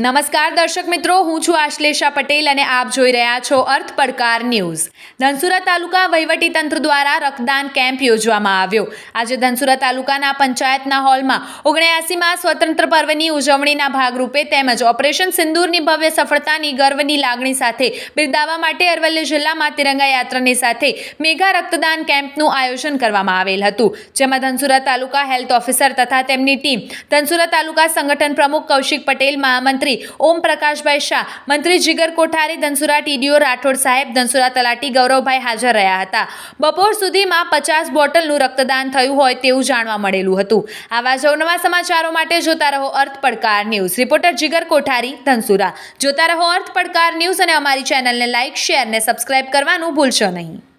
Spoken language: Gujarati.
નમસ્કાર દર્શક મિત્રો, હું છું આશ્લેષા પટેલ અને આપ જોઈ રહ્યા છો અર્થ પડકાર ન્યૂઝ. ધનસુરા તાલુકા વહીવટી તંત્ર દ્વારા રક્તદાન કેમ્પ યોજવામાં આવ્યો. આજે ધનસુરા તાલુકાના પંચાયતના હોલમાં ઓગણ્યાસીમાં સ્વતંત્ર પર્વની ઉજવણીના ભાગરૂપે તેમજ ઓપરેશન સિંદૂરની ભવ્ય સફળતાની ગર્વની લાગણી સાથે બિરદાવવા માટે અરવલ્લી જિલ્લામાં તિરંગા યાત્રાની સાથે મેગા રક્તદાન કેમ્પનું આયોજન કરવામાં આવેલ હતું. જેમાં ધનસુરા તાલુકા હેલ્થ ઓફિસર તથા તેમની ટીમ ધનસુરા તાલુકા સંગઠન પ્રમુખ કૌશિક પટેલ, મહામંત્રી ઓમ પ્રકાશભાઈ શાહ, મંત્રી જીગર કોઠારી, ધનસુરા ટીડીઓ, રાઠોડ સાહેબ, ધનસુરા તલાટી ગૌરવભાઈ હાજર રહ્યા હતા. બપોર સુધીમાં પચાસ બોટલનું રક્તદાન થયું હોય તેવું જાણવા મળેલું હતું. આવા જ નવા સમાચારો માટે જોતા રહો અર્થ પડકાર ન્યૂઝ. રિપોર્ટર જીગર કોઠારી, ધનસુરા. જોતા રહો અર્થ પડકાર ન્યૂઝ અને અમારી ચેનલને લાઇક, શેર ને સબસ્ક્રાઇબ કરવાનું ભૂલશો નહીં.